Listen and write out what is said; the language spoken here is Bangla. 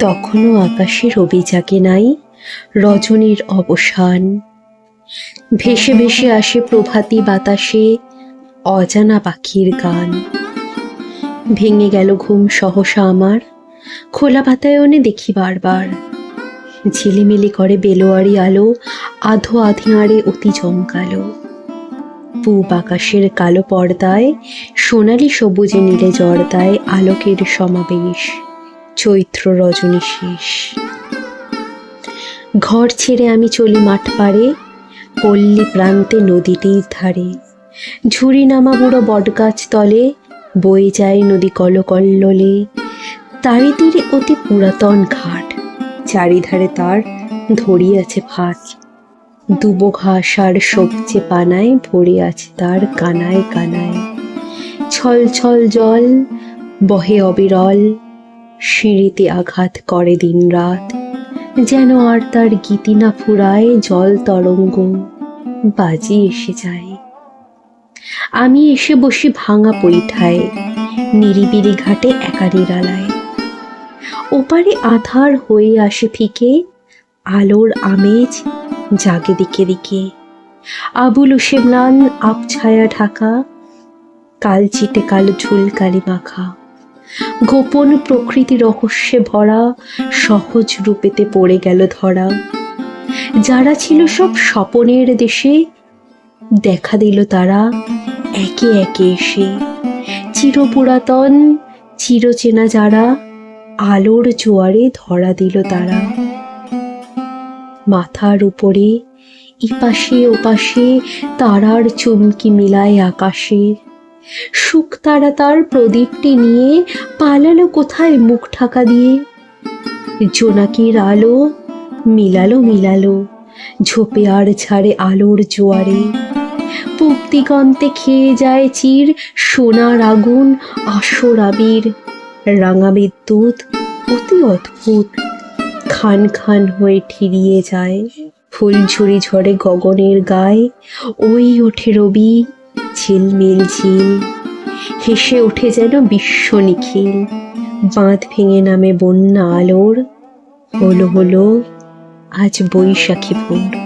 তখনও আকাশে রবি জাগে নাই, রজনীর অবসান। ভেসে ভেসে আসে প্রভাতী বাতাসে অজানা পাখির গান। ভেঙে গেল ঘুম সহসা আমার, খোলা বাতায়নে দেখি বারবার। ঝিলিমিলি করে বেলোয়ারি আলো, আধো আধিয়াড়ে অতি জমকালো। পূব আকাশের কালো পর্দায়, সোনালি সবুজে নীলে জর্দায় আলোকের সমাবেশ, চৈত্র রজনী শেষ। ঘর ছেড়ে আমি চলি মাঠ পাড়ে, পল্লী প্রান্তে নদীটির ধারে। ঝুড়ি নামা বুড়ো বটগাছ তলে, বয়ে যায় নদী কলকল্লোলে। তারি তীরে অতি পুরাতন ঘাট, চারিধারে তার ধরি আছে ফাঁক দুবো ঘাস আর সবচে পানায় ভরে আছে তার কানায় কানায়। ছল ছল জল বহে অবিরল, সিঁড়িতে আঘাত করে দিন রাত যেন আর তার গীতি না ফুরায় জল তরঙ্গ, বাজি এসে যায়। আমি এসে বসি ভাঙা পৈঠায় নিরিবিলি ঘাটে একা নিরালায়। ওপারে আধার হয়ে আসে ফিকে, আলোর আমেজ জাগে দিকে দিকে। আবুল ম্লান আবছায়া ঢাকা, কাল চিটে কালো ঝুল কালি মাখা। গোপন প্রকৃতি রহস্যে ভরা, সহজ রূপেতে পড়ে গেল ধরা। যারা ছিল সব স্বপনের দেশে, দেখা দিল তারা একে একে এসে। চিরপুরাতন, চিরচেনা যারা, আলোর জোয়ারে ধরা দিল তারা। মাথার উপরে, ইপাশে ওপাশে তারার চুমকি মিলায় আকাশে। সুখ তারা তার প্রদীপটি নিয়ে পালালো কোথায় মুখ ঢাকা দিয়ে? জোনাকির আলো মিলালো মিলালো, ঝোপে আর ছাড়ে আলোর জোয়ারে। পূব খেয়ে যায় চির সোনার আগুন, আসর আবির, রাঙা বিদ্যুৎ, অতি অদ্ভুত। খান খান হয়ে ঠিরিয়ে যায়। ফুল ঝুড়ি ঝরে গগনের গায়ে। ওই ওঠে রবি, ঝিলমিল ঝিল। হেসে ওঠে যেন বিশ্ব নিখিল। বাঁধ ভেঙে নামে বন্যা আলোর। হলো হলো আজ বৈশাখী ভোর